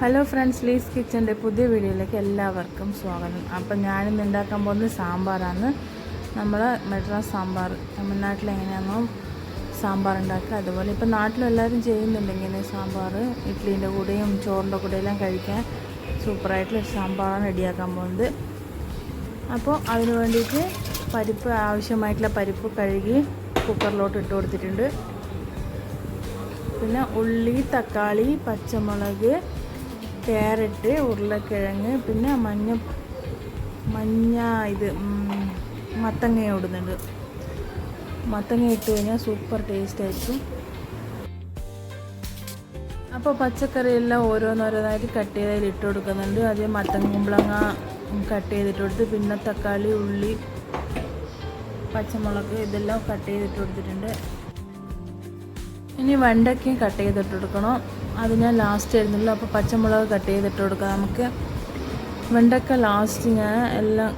Hello friends lease കിച്ചന്റെ പുതിയ വീഡിയോയിലേക്ക് എല്ലാവർക്കും സ്വാഗതം. അപ്പം ഞാനിന്ന് ഉണ്ടാക്കാൻ പോകുന്നത് സാമ്പാറാണ്. നമ്മൾ മദ്രാസ് സാമ്പാർ തമിഴ്നാട്ടിൽ എങ്ങനെയാണോ സാമ്പാർ ഉണ്ടാക്കുക അതുപോലെ ഇപ്പം നാട്ടിലെല്ലാവരും ചെയ്യുന്നുണ്ട് ഇങ്ങനെ സാമ്പാർ ഇഡ്ഡലീന്റെ കൂടെയും ചോറിന്റെ കൂടെയെല്ലാം കഴിക്കാൻ സൂപ്പറായിട്ടുള്ള സാമ്പാറാണ് റെഡിയാക്കാൻ പോകുന്നത്. അപ്പോൾ അതിന് വേണ്ടിയിട്ട് പരിപ്പ് ആവശ്യമായിട്ടുള്ള പരിപ്പ് കഴുകി കുക്കറിലോട്ട് ഇട്ട് കൊടുത്തിട്ടുണ്ട്. പിന്നെ ഉള്ളി തക്കാളി പച്ചമുളക് ക്യാരറ്റ് ഉരുളക്കിഴങ്ങ് പിന്നെ മഞ്ഞ മഞ്ഞ ഇത് മത്തങ്ങ ഇടുന്നുണ്ട്. മത്തങ്ങ ഇട്ട് കഴിഞ്ഞാൽ സൂപ്പർ ടേസ്റ്റ് ആയിരിക്കും. അപ്പോൾ പച്ചക്കറിയെല്ലാം ഓരോന്നോരോന്നായിട്ട് കട്ട് ചെയ്തതിൽ ഇട്ട് കൊടുക്കുന്നുണ്ട്. ആദ്യം മത്തങ്ങ കുമ്പളങ്ങ കട്ട് ചെയ്തിട്ട് കൊടുത്ത് പിന്നെ തക്കാളി ഉള്ളി പച്ചമുളക് ഇതെല്ലാം കട്ട് ചെയ്തിട്ട് കൊടുത്തിട്ടുണ്ട്. ഇനി വെണ്ടയ്ക്കയും കട്ട് ചെയ്തിട്ട് കൊടുക്കണം. അത് ഞാൻ ലാസ്റ്റ് ആയിരുന്നല്ലോ അപ്പോൾ പച്ചമുളക് കട്ട് ചെയ്തിട്ട് കൊടുക്കാം. നമുക്ക് വെണ്ടയ്ക്ക ലാസ്റ്റ് ഞാൻ എല്ലാം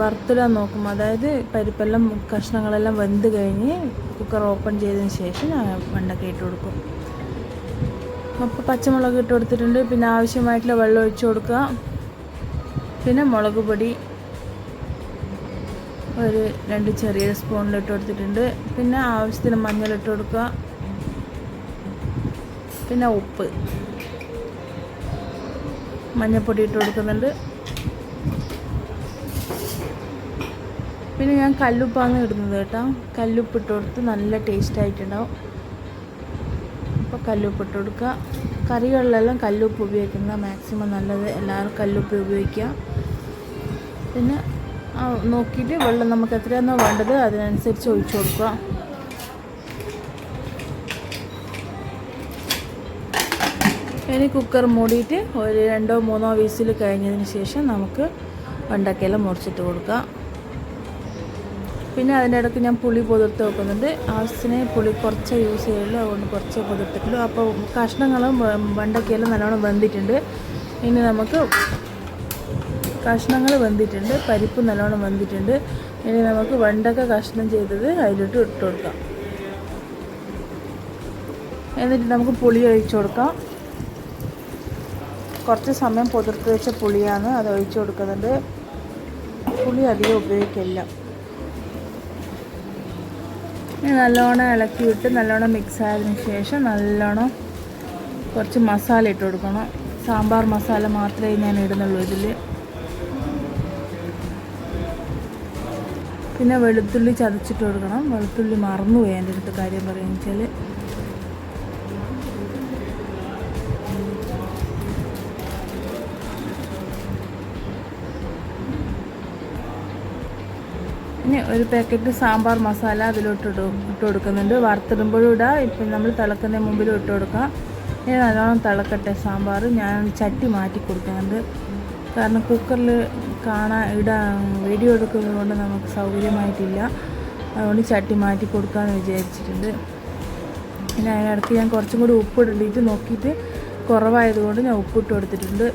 വറുത്തിടാൻ നോക്കും. അതായത് പരിപ്പെല്ലാം കഷ്ണങ്ങളെല്ലാം വെന്ത് കഴിഞ്ഞ് കുക്കർ ഓപ്പൺ ചെയ്തതിന് ശേഷം ഞാൻ വെണ്ടയ്ക്ക ഇട്ട് കൊടുക്കും. അപ്പോൾ പച്ചമുളക് ഇട്ട് കൊടുത്തിട്ടുണ്ട്. പിന്നെ ആവശ്യമായിട്ടുള്ള വെള്ളം ഒഴിച്ച് കൊടുക്കുക. പിന്നെ മുളക് പൊടി ഒരു രണ്ട് ചെറിയ സ്പൂണിൽ ഇട്ട് കൊടുത്തിട്ടുണ്ട്. പിന്നെ ആവശ്യത്തിന് മഞ്ഞൾ ഇട്ട് കൊടുക്കുക. പിന്നെ ഉപ്പ്. മഞ്ഞൾപ്പൊടി ഇട്ട് കൊടുക്കുന്നുണ്ട്. പിന്നെ ഞാൻ കല്ലുപ്പാണ് ഇടുന്നത് കേട്ടോ. കല്ലുപ്പ് ഇട്ട് കൊടുത്ത് നല്ല ടേസ്റ്റ് ആയിട്ടുണ്ടാവും. അപ്പോൾ കല്ലുപ്പ് ഇട്ട് കൊടുക്കുക. കറികളിലെല്ലാം കല്ലുപ്പ് ഉപയോഗിക്കുന്നത് മാക്സിമം നല്ലത് എല്ലാവരും കല്ലുപ്പ് ഉപയോഗിക്കുക. പിന്നെ നോക്കിയിട്ട് വെള്ളം നമുക്ക് എത്രയാണോ വേണ്ടത് അതിനനുസരിച്ച് ഒഴിച്ചു കൊടുക്കുക. ഇനി കുക്കർ മൂടിയിട്ട് ഒരു രണ്ടോ മൂന്നോ വിസിൽ കഴിഞ്ഞതിന് ശേഷം നമുക്ക് വെണ്ടക്കയെല്ലാം മുറിച്ചിട്ട് കൊടുക്കാം. പിന്നെ അതിന്റെ ഇടയ്ക്ക് ഞാൻ പുളി പൊതിർത്ത് വെക്കുന്നുണ്ട്. ആവശ്യത്തിന് പുളി കുറച്ച് യൂസ് ചെയ്യുള്ളൂ. അതുകൊണ്ട് കുറച്ച് പൊതിർത്തിട്ടുള്ളൂ. അപ്പോൾ കഷ്ണങ്ങളും വെണ്ടക്കയെല്ലാം നല്ലോണം വെന്തിട്ടുണ്ട്. ഇനി നമുക്ക് കഷ്ണങ്ങൾ വെന്തിട്ടുണ്ട്. പരിപ്പ് നല്ലോണം വെന്തിട്ടുണ്ട്. ഇനി നമുക്ക് വെണ്ടക്ക കഷ്ണം ചെയ്തത് അതിലോട്ട് ഇട്ട് കൊടുക്കാം. എന്നിട്ട് നമുക്ക് പുളി ഒഴിച്ചു കൊടുക്കാം. കുറച്ച് സമയം പുതിർത്ത് വെച്ച പുളിയാണ് അത് ഒഴിച്ചു കൊടുക്കുന്നുണ്ട് പുളി അധികം ഉപയോഗിക്കില്ല. നല്ലോണം ഇളക്കിയിട്ട് നല്ലോണം മിക്സ് ആയതിനു ശേഷം നല്ലോണം കുറച്ച് മസാല ഇട്ട് കൊടുക്കണം. സാമ്പാർ മസാല മാത്രമേ ഞാൻ ഇടുന്നുള്ളൂ ഇതിൽ പിന്നെ വെളുത്തുള്ളി ചതച്ചിട്ട് കൊടുക്കണം. വെളുത്തുള്ളി മറന്നു പോയി എന്റെ അടുത്ത് കാര്യം പറയുക വെച്ചാൽ ഇനി ഒരു പാക്കറ്റ് സാമ്പാർ മസാല അതിലോട്ട് ഇട്ട് കൊടുക്കുന്നുണ്ട്. വറുത്തിടുമ്പോഴും ഇടാം. ഇപ്പം നമ്മൾ തിളക്കുന്നതിന് മുമ്പിലും ഇട്ട് കൊടുക്കാം. ഇനി നല്ലോണം തിളക്കട്ടെ സാമ്പാർ. ഞാൻ ചട്ടി മാറ്റി കൊടുക്കുന്നുണ്ട്. കാരണം കുക്കറിൽ കാണാൻ ഇടാൻ വീഡിയോ എടുക്കുന്നത് കൊണ്ട് നമുക്ക് സൗകര്യമായിട്ടില്ല. അതുകൊണ്ട് ചട്ടി മാറ്റി കൊടുക്കാമെന്ന് വിചാരിച്ചിട്ടുണ്ട്. പിന്നെ അതിനിടയ്ക്ക് ഞാൻ കുറച്ചും കൂടി ഉപ്പ് നോക്കിയിട്ട് കുറവായതുകൊണ്ട് ഞാൻ ഉപ്പിട്ട് കൊടുത്തിട്ടുണ്ട്.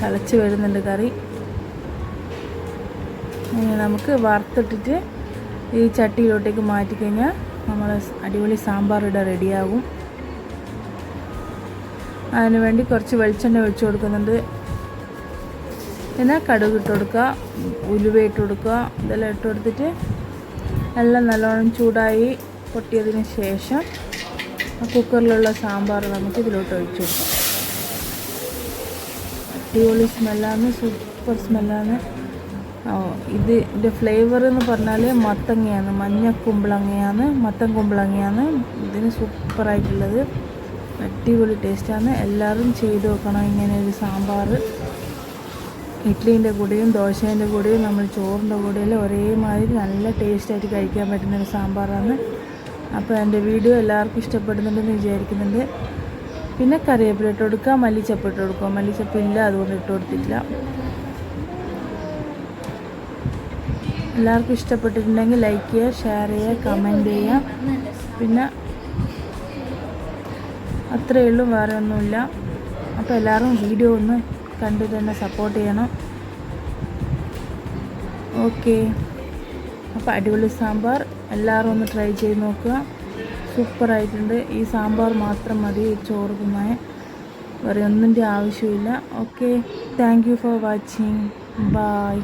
തിളച്ച് വരുന്നുണ്ട് കറി. ഇനി നമുക്ക് വറുത്തിട്ടിട്ട് ഈ ചട്ടിയിലോട്ടേക്ക് മാറ്റിക്കഴിഞ്ഞാൽ നമ്മൾ അടിപൊളി സാമ്പാർ ഇവിടെ റെഡിയാകും. അതിന് വേണ്ടി കുറച്ച് വെളിച്ചെണ്ണ ഒഴിച്ച് കൊടുക്കുന്നുണ്ട്. പിന്നെ കടുക് ഇട്ട് കൊടുക്കുക ഉലുവ ഇട്ട് കൊടുക്കുക ഇതെല്ലാം ഇട്ട് കൊടുത്തിട്ട് എല്ലാം നല്ലോണം ചൂടായി പൊട്ടിയതിന് ശേഷം കുക്കറിലുള്ള സാമ്പാർ നമുക്ക് ഇതിലോട്ട് ഒഴിച്ചു കൊടുക്കാം. അടിപൊളി സ്മെല്ലാണ് സൂപ്പർ സ്മെല്ലാണ്. ഇത് ഇതിന്റെ ഫ്ലേവർ എന്ന് പറഞ്ഞാൽ മത്തങ്ങയാണ്. മഞ്ഞ കുമ്പളങ്ങയാണ്. മത്തൻ കുമ്പളങ്ങയാണ്. ഇതിന് സൂപ്പറായിട്ടുള്ളത് അടിപൊളി ടേസ്റ്റാണ് എല്ലാവരും ചെയ്ത് നോക്കണം ഇങ്ങനെ ഒരു സാമ്പാർ. ഇഡ്ഡലീന്റെ കൂടെയും ദോശേന്റെ കൂടെയും നമ്മൾ ചോറിന്റെ കൂടെയെല്ലാം ഒരേമാതിരി നല്ല ടേസ്റ്റായിട്ട് കഴിക്കാൻ പറ്റുന്ന ഒരു സാമ്പാറാണ്. അപ്പോൾ എന്റെ വീഡിയോ എല്ലാവർക്കും ഇഷ്ടപ്പെടുന്നുണ്ടെന്ന് വിചാരിക്കുന്നുണ്ട്. പിന്നെ കറിവേപ്പില ഇട്ട് കൊടുക്കുക മല്ലിച്ചപ്പ് ഇട്ട് കൊടുക്കുക. മല്ലിച്ചപ്പ് ഇല്ല അതുകൊണ്ട് ഇട്ട് കൊടുത്തിട്ടില്ല. എല്ലാവർക്കും ഇഷ്ടപ്പെട്ടിട്ടുണ്ടെങ്കിൽ ലൈക്ക് ചെയ്യുക ഷെയർ ചെയ്യുക കമന്റ് ചെയ്യുക. പിന്നെ അത്രയേ ഉള്ളൂ വേറെ ഒന്നുമില്ല. അപ്പോൾ എല്ലാവരും വീഡിയോ ഒന്ന് കണ്ടു തന്നെ സപ്പോർട്ട് ചെയ്യണം. ഓക്കെ അപ്പോൾ അടിപൊളി സാമ്പാർ. എല്ലാവരും ഒന്ന് ട്രൈ ചെയ്ത് നോക്കുക. സൂപ്പറായിട്ടുണ്ട് ഈ സാമ്പാർ മാത്രം മതി ചോറ് തിന്നാൻ. വേറെ ഒന്നിന്റെ ആവശ്യമില്ല okay thank you for watching bye